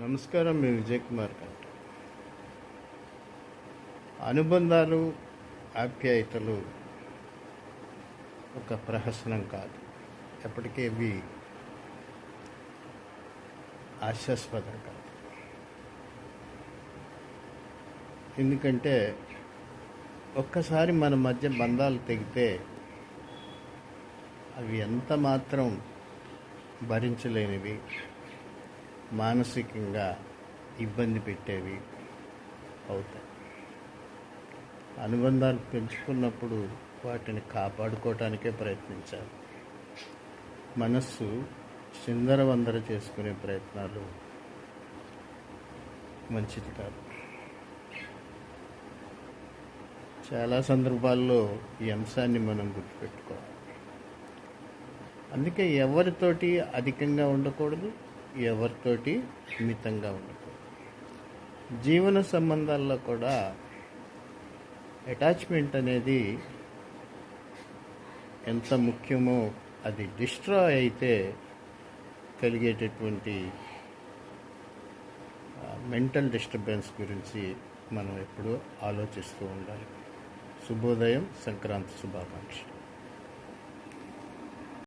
నమస్కారం మీ విజయ్ కుమార్ గారు. అనుబంధాలు ఆప్యాయతలు ఒక ప్రహసనం కాదు. ఎప్పటికీ ఇవి ఆశాస్పదం కాదు. ఎందుకంటే ఒక్కసారి మన మధ్య బంధాలు తెగితే అవి ఎంత మాత్రం భరించలేనివి. మానసికంగా ఇబ్బంది పెట్టేవి అవుతాయి. అనుబంధాలు పెంచుకున్నప్పుడు వాటిని కాపాడుకోవటానికే ప్రయత్నించాలి. మనస్సు చిందరవందర చేసుకునే ప్రయత్నాలు మంచిది కాదు. చాలా సందర్భాల్లో ఈ అంశాన్ని మనం గుర్తుపెట్టుకోవాలి. అందుకే ఎవరితోటి అధికంగా ఉండకూడదు ఎవరితోటి మితంగా ఉండకూడదు. జీవన సంబంధాల్లో కూడా అటాచ్మెంట్ అనేది ఎంత ముఖ్యమో అది డిస్ట్రాయ్ అయితే కలిగేటటువంటి మెంటల్ డిస్టర్బెన్స్ గురించి మనం ఎప్పుడూ ఆలోచిస్తూ ఉండాలి. శుభోదయం సంక్రాంతి శుభాకాంక్షలు.